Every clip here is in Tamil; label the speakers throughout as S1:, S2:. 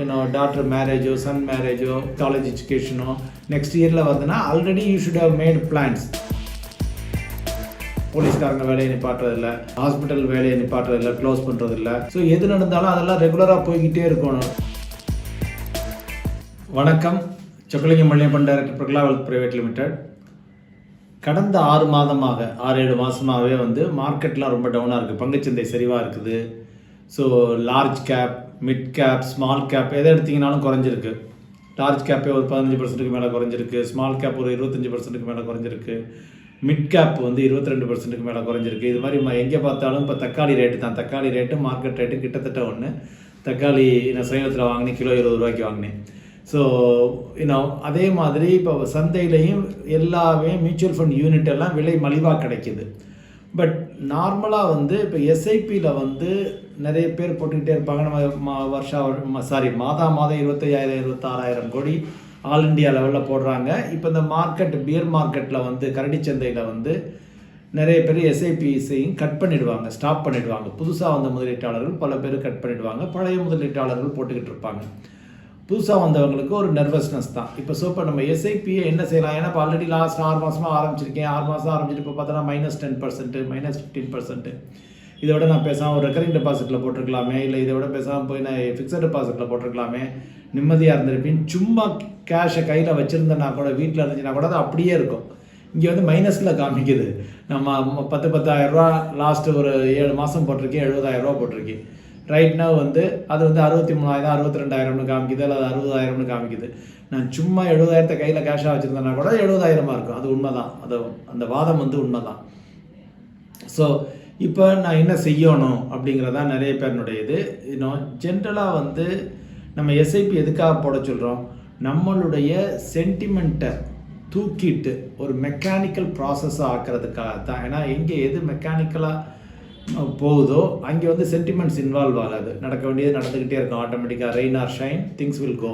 S1: யூனோ டாக்டர் மேரேஜோ சன் மேரேஜோ காலேஜ் எஜுகேஷனோ நெக்ஸ்ட் இயரில் வருதுன்னா already you should have made plans போலீஸ்காரங்க வேலையை நிப்பாட்டுறதில்ல ஹாஸ்பிட்டல் வேலையை நிப்பாட்டுறதில்ல க்ளோஸ் பண்ணுறதில்ல ஸோ எது நடந்தாலும் அதெல்லாம் ரெகுலராக போய்கிட்டே இருக்கணும். வணக்கம். Chokkalinga Malliappan director Prakala wealth private limited கடந்த ஆறு மாதமாக ஆறு ஏழு மாதமாகவே வந்து மார்க்கெட்லாம் ரொம்ப டவுனாக இருக்குது பங்குச்சந்தை சரிவாக இருக்குது. So large cap mid cap small cap எதை எடுத்தீங்கனாலும் குறைஞ்சிருக்கு. லார்ஜ் கேப்பே ஒரு பதினஞ்சு பர்சன்ட்டுக்கு மேலே குறைஞ்சிருக்கு. ஸ்மால் கேப் ஒரு இருபத்தஞ்சி பர்சன்ட்டுக்கு மேலே குறைஞ்சிருக்கு. மிட் கேப் வந்து இருபத்தி ரெண்டு பர்சன்ட்டுக்கு மேலே குறைஞ்சிருக்கு. இது மாதிரி எங்கே பார்த்தாலும் இப்போ தக்காளி ரேட்டு தான். தக்காளி ரேட்டு மார்க்கெட் ரேட்டு கிட்டத்தட்ட ஒன்று தக்காளி நான் சமீபத்தில் வாங்கினேன் கிலோ இருபது ரூபாய்க்கு வாங்கினேன். ஸோ இன்னும் அதே மாதிரி இப்போ சந்தையிலையும் எல்லாமே மியூச்சுவல் ஃபண்ட் யூனிட் எல்லாம் விலை மலிவாக கிடைக்கிது. பட் நார்மலாக வந்து இப்போ எஸ்ஐபியில் வந்து நிறைய பேர் போட்டுக்கிட்டே இருப்பாங்க. நம்ம மா- வருஷா சாரி மாதா மாதம் இருபத்தையாயிரம் இருபத்தாறாயிரம் கோடி ஆல் இந்தியா லெவலில் போடுறாங்க. இப்போ இந்த மார்க்கெட் பியர் மார்க்கெட்டில் வந்து கரடி சந்தையில் வந்து நிறைய பேர் எஸ்ஐபிஸையும் கட் பண்ணிடுவாங்க ஸ்டாப் பண்ணிடுவாங்க. புதுசாக வந்த முதலீட்டாளர்கள் பல பேர் கட் பண்ணிடுவாங்க. பழைய முதலீட்டாளர்கள் போட்டுக்கிட்டு இருப்பாங்க. புதுசாக வந்தவங்களுக்கு ஒரு நர்வஸ்னஸ் தான். இப்போ ஸோ இப்போ நம்ம எஸ்ஐபியை என்ன செய்யலாம்? ஏன்னா இப்போ ஆல்ரெடி லாஸ்ட் ஆறு மாதமாக ஆரம்பிச்சிருக்கேன். ஆறு மாதம் ஆரம்பிச்சிட்டு இப்போ பார்த்தோன்னா minus ten percent minus fifteen percent இதை விட நான் பேசாமல் ஒரு ரெக்கரிங் டெபாசிட்டில் போட்டிருக்கலாமே. இல்லை இதை விட பேசாமல் போய் நான் ஃபிக்ஸட் டெபாசிட்டில் போட்டிருக்கலாமே. நிம்மதியாக இருந்திருப்பேன். சும்மா கேஷை கையில் வச்சுருந்தேன்னா கூட வீட்டில் இருந்துச்சுன்னா கூட அது அப்படியே இருக்கும். இங்கே வந்து மைனஸில் காமிக்குது. நம்ம பத்து பத்தாயிரரூவா லாஸ்ட்டு ஒரு ஏழு மாதம் போட்டிருக்கேன். எழுபதாயிரரூவா போட்டிருக்கேன். ரைட் வந்து அது வந்து அறுபத்தி மூணாயிரம் அறுபத்தி ரெண்டாயிரம்னு காமிக்குது அல்லது அறுபதாயிரம்னு காமிக்குது. நான் சும்மா எழுபதாயிரத்தை கையில் கேஷாக வச்சுருந்தேன்னா கூட எழுபதாயிரமா இருக்கும். அது உண்மைதான். அது அந்த வாதம் வந்து உண்மைதான். ஸோ இப்போ நான் என்ன செய்யணும் அப்படிங்கிறதா நிறைய பேருனுடைய இது இன்னும் ஜென்ரலாக வந்து நம்ம எஸ்ஐபி எதுக்காக போட சொல்கிறோம் நம்மளுடைய சென்டிமெண்ட்டை தூக்கிட்டு ஒரு மெக்கானிக்கல் ப்ராசஸாக ஆக்கிறதுக்காக தான் ஏன்னா எங்கே எது மெக்கானிக்கலாக போகுதோ அங்கே வந்து சென்டிமெண்ட்ஸ் இன்வால்வ் ஆகாது. நடக்க வேண்டியது நடந்துக்கிட்டே இருக்கும் ஆட்டோமேட்டிக்காக rain or shine things will go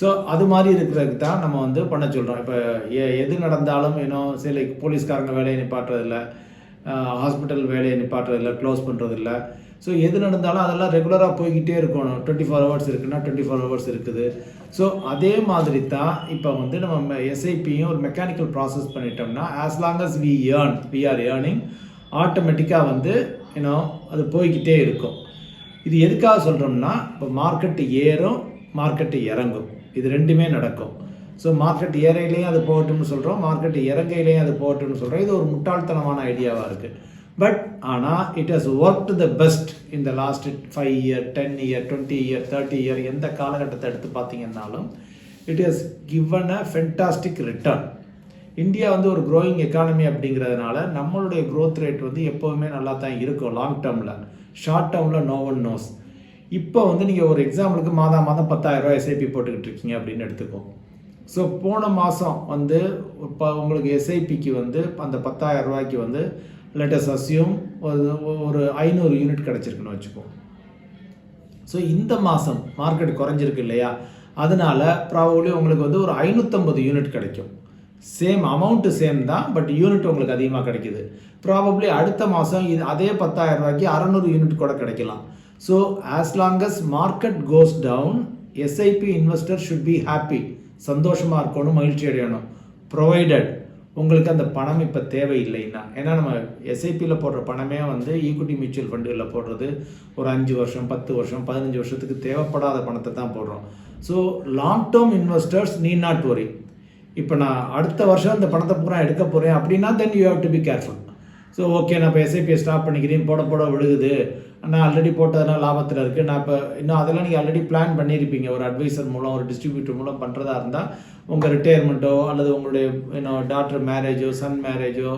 S1: so அது மாதிரி இருக்கிறதுக்கு தான் நம்ம வந்து பண்ண சொல்கிறோம் இப்போ எது நடந்தாலும் இன்னும் சில போலீஸ்காரங்க வேலையை நிப்பாட்டுறதில்ல. ஹாஸ்பிட்டல் வேலையை நிப்பாட்டுறதில்ல க்ளோஸ் பண்ணுறதில்ல ஸோ எது நடந்தாலும் அதெல்லாம் ரெகுலராக போய்கிட்டே இருக்கணும். டுவெண்ட்டி ஃபோர் ஹவர்ஸ் இருக்குன்னா டுவெண்ட்டி ஃபோர் ஹவர்ஸ் இருக்குது. ஸோ அதே மாதிரி தான் இப்போ வந்து நம்ம எஸ்ஐபியும் ஒரு மெக்கானிக்கல் ப்ராசஸ் பண்ணிட்டோம்னா as long as we earn we are earning ஆட்டோமேட்டிக்காக வந்து ஏன்னோ அது போய்கிட்டே இருக்கும். இது எதுக்காக சொல்கிறோம்னா இப்போ மார்க்கெட்டு ஏறும் மார்க்கெட்டு இறங்கும். இது ரெண்டுமே நடக்கும். ஸோ மார்க்கெட் ஏறையிலையும் அது போகட்டும்னு சொல்கிறோம் மார்க்கெட் இறங்கையிலையும் அது போகட்டும்னு சொல்கிறோம் இது ஒரு முட்டாள்தனமான ஐடியாவாக இருக்குது பட் ஆனால் it has work the best இந்த last five year ten year twenty year thirty year எந்த காலகட்டத்தை எடுத்து பார்த்தீங்கன்னாலும் it has given a fantastic return India வந்து ஒரு க்ரோயிங் எக்கானமி அப்படிங்கிறதுனால நம்மளுடைய க்ரோத் ரேட் வந்து எப்போவுமே நல்லா தான் இருக்கும் லாங் டேர்மில் ஷார்ட் டேர்மில் நோ ஒன் நோஸ் இப்போ வந்து நீங்கள் ஒரு எக்ஸாம்பிளுக்கு மாதம் மாதம் பத்தாயிரரூவா எஸ்ஐபி போட்டுக்கிட்டு இருக்கீங்க அப்படின்னு எடுத்துக்கோங்க ஸோ போன மாதம் வந்து இப்போ உங்களுக்கு எஸ்ஐபிக்கு வந்து அந்த பத்தாயிரம் ரூபாய்க்கு வந்து லெட்டஸ் அசியூம் ஒரு ஒரு ஐநூறு யூனிட் கிடச்சிருக்குன்னு வச்சுக்கோம் ஸோ இந்த மாதம் மார்க்கெட் குறைஞ்சிருக்கு இல்லையா? அதனால ப்ராபப்ளி உங்களுக்கு வந்து ஒரு ஐநூற்றம்பது யூனிட் கிடைக்கும். சேம் அமௌண்ட்டு சேம் தான் பட் யூனிட் உங்களுக்கு அதிகமாக கிடைக்குது. ப்ராபப்ளி அடுத்த மாதம் இது அதே பத்தாயிரம் ரூபாய்க்கு அறநூறு யூனிட் கூட கிடைக்கலாம். So as long as market goes down SIP investor should be happy சந்தோஷமாக இருக்கணும் மகிழ்ச்சி அடையணும். ப்ரொவைடட் உங்களுக்கு அந்த பணம் இப்போ தேவையில்லைன்னா. ஏன்னா நம்ம எஸ்ஐபியில் போடுற பணமே வந்து ஈக்விட்டி மியூச்சுவல் ஃபண்டுகளில் போடுறது ஒரு அஞ்சு வருஷம் பத்து வருஷம் பதினஞ்சு வருஷத்துக்கு தேவைப்படாத பணத்தை தான் போடுறோம். So long term investors need not worry இப்போ நான் அடுத்த வருஷம் இந்த பணத்தை பூரா எடுக்க போகிறேன் அப்படின்னா then you have to be careful so okay நான் இப்போ எஸ்ஐபியை ஸ்டாப் பண்ணிக்கிறேன் போட போட விழுகுது. நான் ஆல்ரெடி போட்டதெல்லாம் லாபத்தில் இருக்குது நான் இப்போ இன்னும் அதெல்லாம் நீங்கள் ஆல்ரெடி பிளான் பண்ணியிருப்பீங்க. ஒரு அட்வைசர் மூலம் ஒரு டிஸ்ட்ரிபியூட்டர் மூலம் பண்ணுறதா இருந்தால் உங்கள் ரிட்டையர்மெண்ட்டோ அல்லது உங்களுடைய இன்னும் டாக்டர் மேரேஜோ சன் மேரேஜோ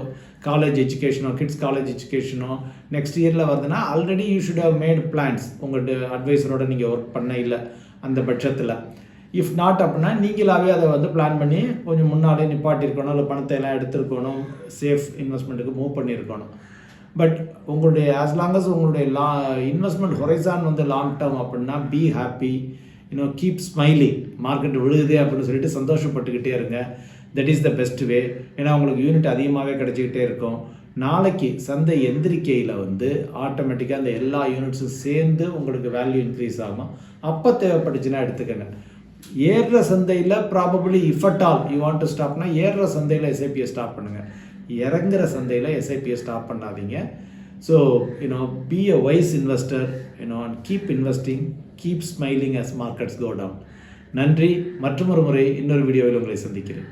S1: காலேஜ் எஜுகேஷனோ கிட்ஸ் காலேஜ் எஜுகேஷனோ நெக்ஸ்ட் இயரில் வருதுன்னா already you should have made plans உங்கள் அட்வைசரோட நீங்கள் ஒர்க் பண்ண இல்லை அந்த பட்சத்தில். இஃப் நாட் அப்படின்னா நீங்களாகவே அதை வந்து பிளான் பண்ணி கொஞ்சம் முன்னாலே நிப்பாட்டியிருக்கணும் இல்லை பணத்தை எல்லாம் எடுத்துருக்கணும் சேஃப் இன்வெஸ்ட்மெண்ட்டுக்கு மூவ் பண்ணியிருக்கணும். பட் உங்களுடைய ஆஸ் லாங் அஸ் உங்களுடைய லா இன்வெஸ்ட்மெண்ட் ஹொரைசான் வந்து லாங் டேர்ம் அப்படின்னா be happy you know keep smiling market விழுகுது அப்படின்னு சொல்லிட்டு சந்தோஷப்பட்டுக்கிட்டே இருங்க. That is the best way ஏன்னா உங்களுக்கு யூனிட் அதிகமாகவே கிடைச்சிக்கிட்டே இருக்கும். நாளைக்கு சந்தை எந்திரிக்கையில் வந்து ஆட்டோமேட்டிக்காக அந்த எல்லா யூனிட்ஸும் சேர்ந்து உங்களுக்கு வேல்யூ இன்க்ரீஸ் ஆகும். அப்போ தேவைப்பட்டுச்சுன்னா எடுத்துக்கங்க. ஏறுற சந்தையில் probably if at all you want to ஸ்டாப்னா ஏறுற சந்தையில் எஸ்ஐபியை ஸ்டாப் பண்ணுங்கள் இறங்குற சந்தையில் எஸ்ஐபியை ஸ்டாப் பண்ணாதீங்க. So you know be a wise investor you know and keep investing keep smiling as markets go down நன்றி. மற்றொரு முறை இன்னொரு வீடியோவில் உங்களை சந்திக்கிறேன்.